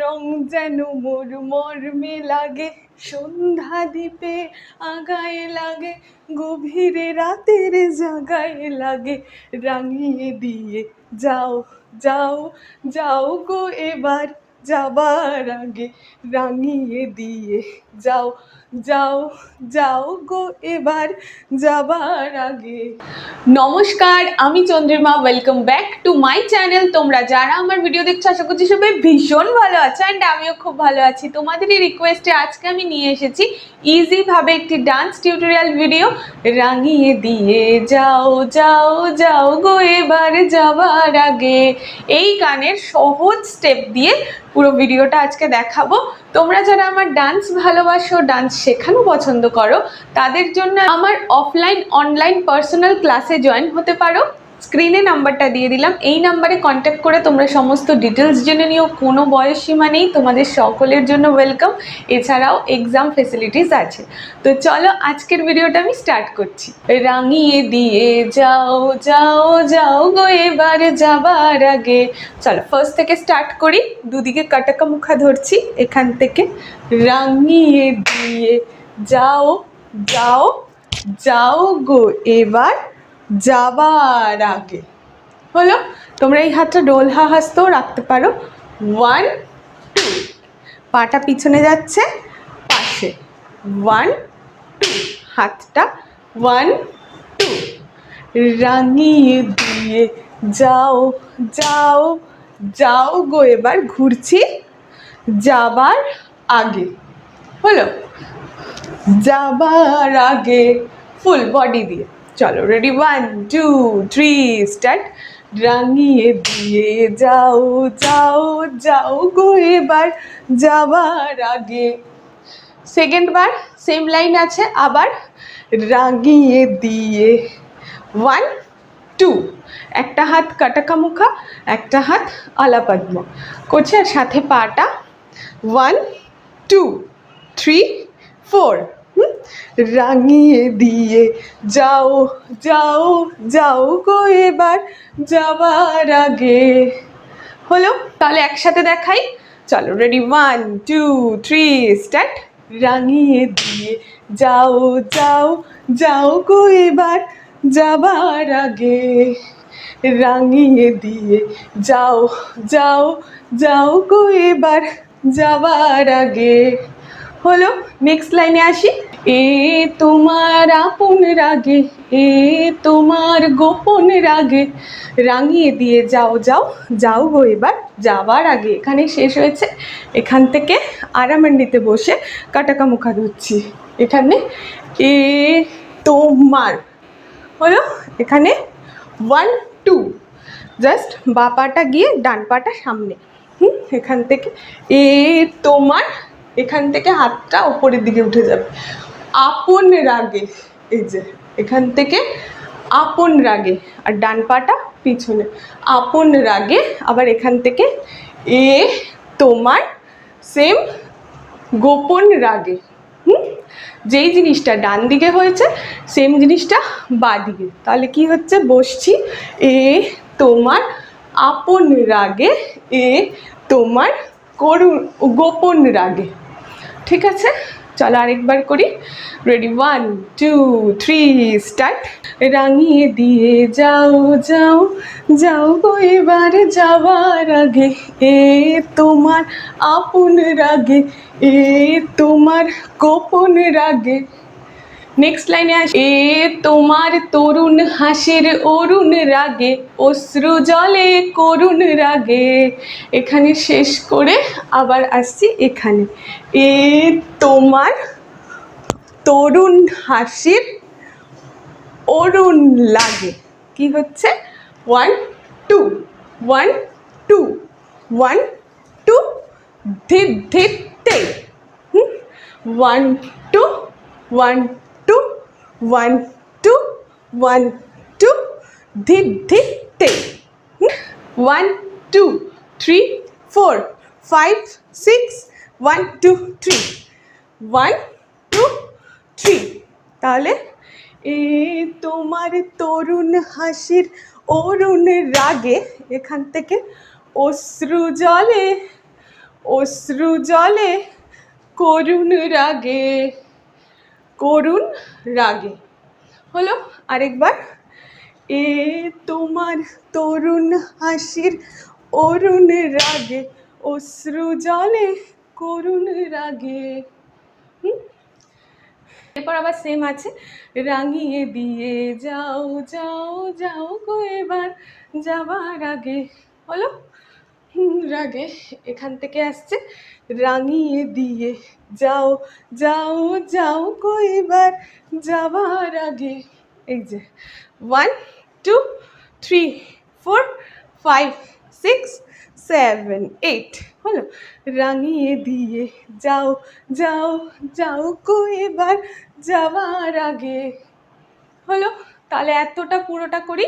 রং যেন মোর মর্মে লাগে। সন্ধ্যা দ্বীপে আগায় লাগে, গভীরে রাতের জাগায় লাগে। রাঙিয়ে দিয়ে যাও যাও যাও গো এবার। যাবার আগে রাঙিয়ে দিয়ে যাও যাও যাও গো এবার যাবার আগে। নমস্কার, আমি Chandrima welcome back to my channel তোমরা যারা আমার ভিডিও দেখছ, আশা করছি সবাই ভীষণ ভালো আছো অ্যান্ড আমিও খুব ভালো আছি। তোমাদেরই রিকোয়েস্টে আজকে আমি নিয়ে এসেছি ইজিভাবে একটি ডান্স টিউটোরিয়াল ভিডিও রাঙিয়ে দিয়ে যাও যাও যাও গো এবার যাবার আগে। এই গানের সহজ স্টেপ দিয়ে পুরো ভিডিওটা আজকে দেখাবো। তোমরা যারা আমার ডান্স ভালোবাসো ডান্স শেখানো পছন্দ করো, তাদের জন্য আমার অফলাইন অনলাইন পার্সোনাল ক্লাসে জয়েন হতে পারো। স্ক্রিনে নাম্বারটা দিয়ে দিলাম। এই নাম্বারে কন্ট্যাক্ট করে তোমরা সমস্ত ডিটেলস জেনে নিও। কোনো বয়স সীমা নেই। তোমাদের সকলের জন্য ওয়েলকাম এছাড়াও এক্সাম ফেসিলিটিস আছে। তো চলো আজকের ভিডিওটা আমি স্টার্ট করছি। রাঙিয়ে দিয়ে যাও যাও যাও গো এবার যাবার আগে। চলো ফার্স্ট থেকে স্টার্ট করি। দুদিকে কাটাকা মুখা ধরছি এখান থেকে। রাঙিয়ে দিয়ে যাও যাও যাও গো এবার যাবার আগে। হলো, তোমরা এই হাতটা ডোলহা হাসতেও রাখতে পারো। ওয়ান টু পাটা পিছনে যাচ্ছে, পাশে। ওয়ান টু হাতটা ওয়ান টু রাঙিয়ে দিয়ে যাও যাও যাও গো এবার ঘুরছি যাবার আগে। হলো, যাবার আগে ফুল বডি দিয়ে। চলো ready one two three start রাঙিয়ে দিয়ে যাও যাও যাও গো এবার যাবার আগে। সেকেন্ড বার সেম লাইন আছে, আবার রাগিয়ে দিয়ে। ওয়ান টু একটা হাত কাটাকা মুখা একটা হাত আলাপদ্ম করছে আর সাথে পাটা। ওয়ান টু থ্রি ফোর রাঙিয়ে দিয়ে, যাও যাও যাও গো এবার যাবার আগে। হলো, তাহলে একসাথে দেখাই। চলো ready one two three start রাঙিয়ে দিয়ে, যাও যাও যাও গো এবার যাবার আগে। রাঙিয়ে দিয়ে, যাও যাও যাও গো এবার যাবার আগে। হলো নেক্সট লাইনে আসি। এ তোমার আপন রাগে, এ তোমার গোপন রাগে। রাঙিয়ে দিয়ে যাও যাও যাও গো এবার, যাওয়ার আগে। এখানে শেষ হয়েছে। এখান থেকে আরামান্ডিতে বসে কাটাকা মুখা ধুচ্ছি। এখানে এ তোমার হলো এখানে ওয়ান টু জাস্ট বা পাটা গিয়ে ডান পাটা সামনে। হুম, এখান থেকে এ তোমার, এখান থেকে হাতটা ওপরের দিকে উঠে যাবে। আপন রাগে, এই যে, এখান থেকে আপন রাগে, আর ডান পাটা পিছনে। আপন রাগে, আবার এখান থেকে এ, তোমার সেম গোপন রাগে, হুম? যেই জিনিসটা ডান দিকে হয়েছে সেম জিনিসটা বা দিকে। তাহলে কি হচ্ছে? বসছি। এ, তোমার আপন রাগে, এ, তোমার করুণ, গোপন রাগে। ঠিক আছে? চলো আরেকবার করি। Ready one two three start রাঙিয়ে দিয়ে যাও যাও যাও গো এবার যাওয়ার আগে। এ তোমার আপন রাগে, এ তোমার গোপন রাগে। নেক্সট লাইনে আস, এ তোমার তরুণ হাসির অরুণ রাগে, অশ্রু জলে করুণ রাগে। এখানে শেষ করে আবার আসছি এখানে। এ তোমার তরুণ হাসির অরুণ লাগে কি হচ্ছে? One two one two one two ধিপ ধিপ তে। One two one one two one two ধিপ ধিপ তে one two three four five six one two three one two three তাহলে এ তোমার তরুণ হাসির অরুণ রাগে এখান থেকে অশ্রু জলে অশ্রু জলে করুণ রাগে। করুণ রাগে। হলো আরেকবার। এ তোমার তরুণ হাসির অরুণ রাগে, অশ্রু জলে করুণ রাগে? এরপর আবার সেম আছে। রাঙিয়ে দিয়ে যাও যাও যাও গো এবার যাবার আগে। হলো? রাগে এখান থেকে আসছে, রাঙিয়ে দিয়ে, যাও যাও যাও কইবার যাবার আগে। এই যে one two three four five six seven eight হলো, রাঙিয়ে দিয়ে, যাও যাও যাও কইবার যাওয়ার আগে। হলো, তাহলে এতটা পুরোটা করি।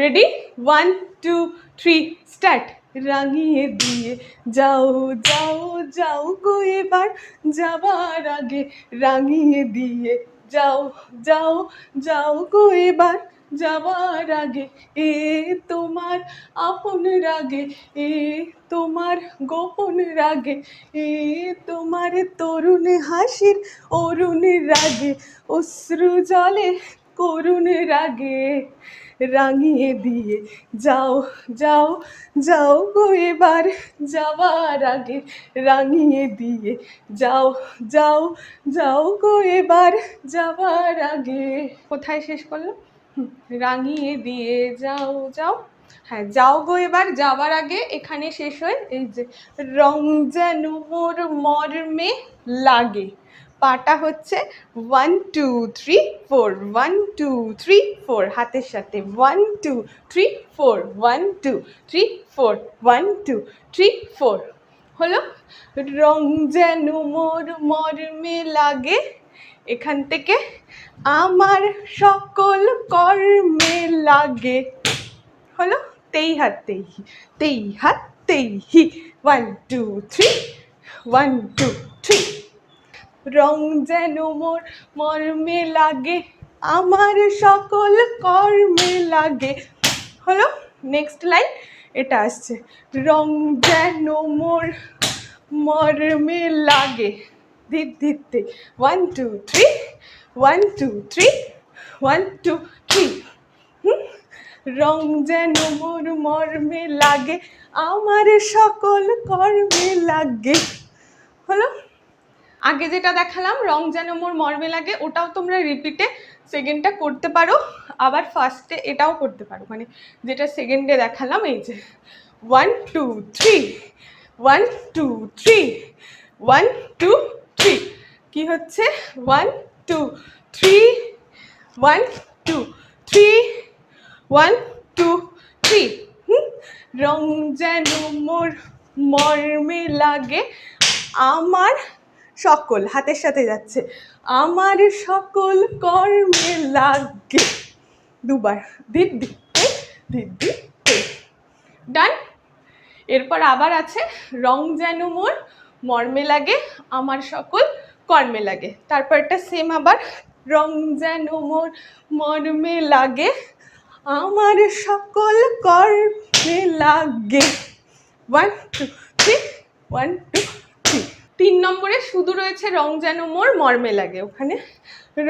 Ready one two three start রাঙিয়ে দিয়ে, যাও যাও যাও গো এবার যাবার আগে। রাঙিয়ে দিয়ে, যাও যাও যাও গো এবার যাবার আগে। এ তোমার আপন রাগে, এ তোমার গোপন রাগে, এ তোমার তরুণ হাসির অরুণ রাগে, অশ্রু জলে করুণ রাগে। রাঙিয়ে দিয়ে, যাও যাও যাও গো এবার যাওয়ার আগে রাঙিয়ে দিয়ে, যাও যাও যাও গো এবার যাওয়ার আগে। কোথায় শেষ করল? রাঙিয়ে দিয়ে, যাও যাও হ্যাঁ যাও গো এবার যাওয়ার আগে। এখানে শেষ হয়, এই যে, রং যেন মোর মর্মে লাগে। পাটা হচ্ছে one two three four one two three four হাতের সাথে one two three four one two three four one two three four হলো? রং যেন মোর মর্মে লাগে, এখান থেকে আমার সকল কর্মে লাগে। হলো? তেই হাত, তেই তেই হাত, তেই হি। One two three one two three রং যেন মোর মর্মে লাগে, আমার সকল কর্মে লাগে। হলো নেক্সট লাইন এটা আসছে। রং যেন মোর মর্মে লাগে। ধীর ধীরতে one two three one two three one two three রং যেন মোর মর্মে লাগে, আমার সকল কর্মে লাগে। হলো আগে যেটা দেখালাম, রং যেন মোর মর্মে লাগে, ওটাও তোমরা রিপিটে সেকেন্ডটা করতে পারো। আবার ফার্স্টে এটাও করতে পারো। মানে যেটা সেকেন্ডে দেখালাম, এই যে one two three one two three one two three কী হচ্ছে? One two three one two three one two three রং যেন মোর মর্মে লাগে, আমার সকল হাতের সাথে যাচ্ছে। আমার সকল কর্মে লাগে। দুবার দিদ দিদ ডান। এরপর আবার আছে, রং যেন মোর মর্মে লাগে, আমার সকল কর্মে লাগে। তারপর একটা সেম আবার, রং যেন মোর মর্মে লাগে, আমার সকল কর্মে লাগে। One two three one two তিন নম্বরে শুধু রয়েছে রং যেন মোর মর্মে লাগে, ওখানে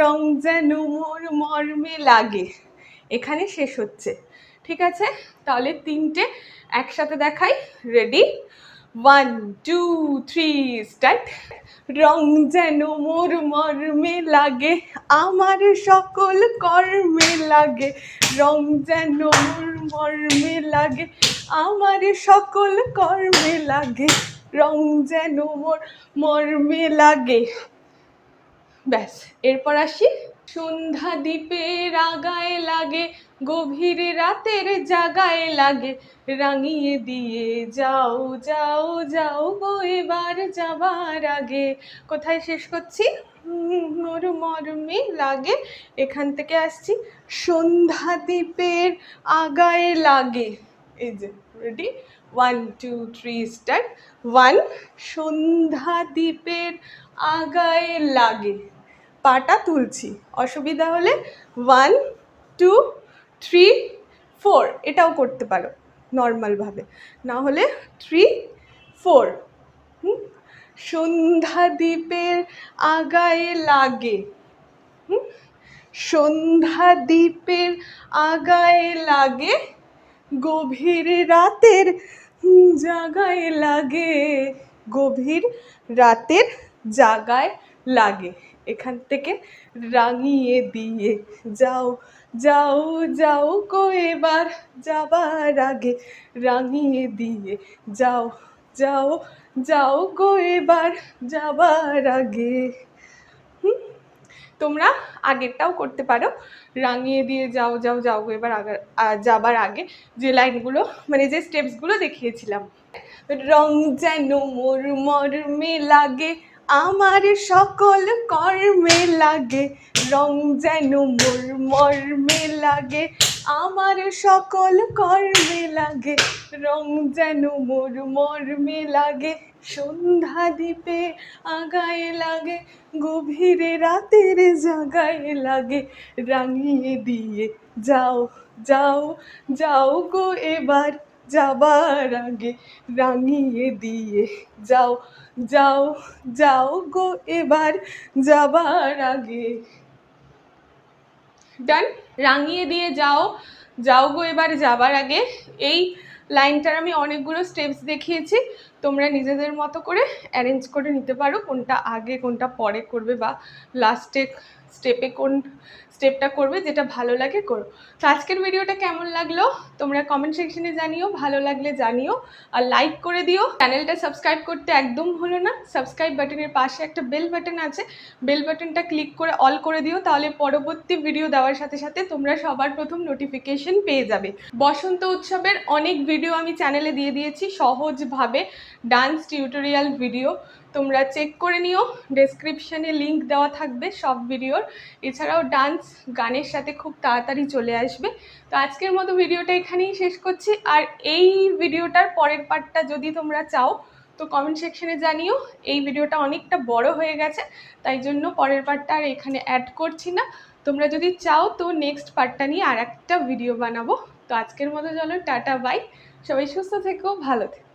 রং যেন মোর মর্মে লাগে, এখানে শেষ হচ্ছে। ঠিক আছে? তাহলে তিনটে একসাথে দেখাই ready one two three start রং যেন মোর মর্মে লাগে, আমার সকল কর্মে লাগে, রং যেন মোর মর্মে লাগে, আমার সকল কর্মে লাগে। রং যেন মোর, মর্মে লাগে। ব্যাস, এরপর আসি। সন্ধ্যা দ্বীপের আগায় লাগে, গভীর রাতের জাগায় লাগে। রাঙিয়ে দিয়ে যাও যাও যাও গো এবার যাবার আগে। কোথায় শেষ করছি? মোর মর্মে লাগে। এখান থেকে আসছি। সন্ধ্যা দ্বীপের আগায় লাগে। এই যে ready one two three start one সন্ধ্যা দ্বীপের আগায় লাগে। পাটা তুলছি। অসুবিধা হলে ওয়ান টু থ্রি ফোর এটাও করতে পারো নর্মালভাবে না হলে থ্রি ফোর হুম? সন্ধ্যা দ্বীপের আগায়ে লাগে। হুম? সন্ধ্যা দ্বীপের আগায়ে লাগে। গভীর রাতের জাগায় লাগে, গভীর রাতের জাগায় লাগে। এখান থেকে রাঙিয়ে দিয়ে যাও যাও যাও গো এবার যাবার আগে। রাঙিয়ে দিয়ে যাও যাও যাও গো এবার যাবার আগে। হুম। তোমরা আগেরটাও করতে পারো। রাঙিয়ে দিয়ে যাও যাও যাও এবার আগার যাবার আগে যে লাইনগুলো মানে যে স্টেপসগুলো দেখিয়েছিলাম। রং যেন মোর মর্মে লাগে, আমার সকল কর্মে লাগে। রং যেন মোর মর্মে লাগে, আমার সকল কর্মে লাগে, রং যেন মোর মর্মে লাগে, সন্ধ্যা দ্বীপে আগায় লাগে, গভীরে রাতের জাগায় লাগে, রাঙিয়ে দিয়ে যাও যাও যাও গো এবার যাবার আগে, রাঙিয়ে দিয়ে যাও যাও যাও গো এবার যাবার আগে। ডান রাঙিয়ে দিয়ে যাও যাও গো এবার যাবার আগে। এই লাইনটার আমি অনেকগুলো স্টেপস দেখিয়েছি। তোমরা নিজেদের মতো করে অ্যারেঞ্জ করে নিতে পারো কোনটা আগে, কোনটা পরে করবে বা লাস্টে স্টেপে কোন স্টেপটা করবে, যেটা ভালো লাগে করো। তো আজকের ভিডিওটা কেমন লাগল? তোমরা কমেন্ট সেকশনে জানিও, ভালো লাগলে জানিও। আর লাইক করে দিও। চ্যানেলটা সাবস্ক্রাইব করতে একদম হলো না। সাবস্ক্রাইব বাটনের পাশে একটা বেল বাটন আছে। বেল বাটনটা ক্লিক করে অল করে দিও। তাহলে পরবর্তী ভিডিও দেওয়ার সাথে সাথে তোমরা সবার প্রথম নোটিফিকেশন পেয়ে যাবে। বসন্ত উৎসবের অনেক ভিডিও আমি চ্যানেলে দিয়ে দিয়েছি। সহজভাবে ডান্স টিউটোরিয়াল ভিডিও তোমরা চেক করে নিও। ডেসক্রিপশানে লিংক দেওয়া থাকবে সব ভিডিওর এছাড়াও ডান্স গানের সাথে খুব তাড়াতাড়ি চলে আসবে। তো আজকের মতো ভিডিওটা এখানেই শেষ করছি। আর এই ভিডিওটার পরের পার্টটা যদি তোমরা চাও, তো কমেন্ট সেকশনে জানিও। এই ভিডিওটা অনেকটা বড় হয়ে গেছে, তাই জন্য পরের পার্টটা আর এখানে অ্যাড করছি না। তোমরা যদি চাও, তো নেক্সট পার্টটা নিয়ে আর একটা ভিডিও বানাবো। তো আজকের মতো চলো, টাটা বাই সবাই সুস্থ থেকো, ভালো থেকো।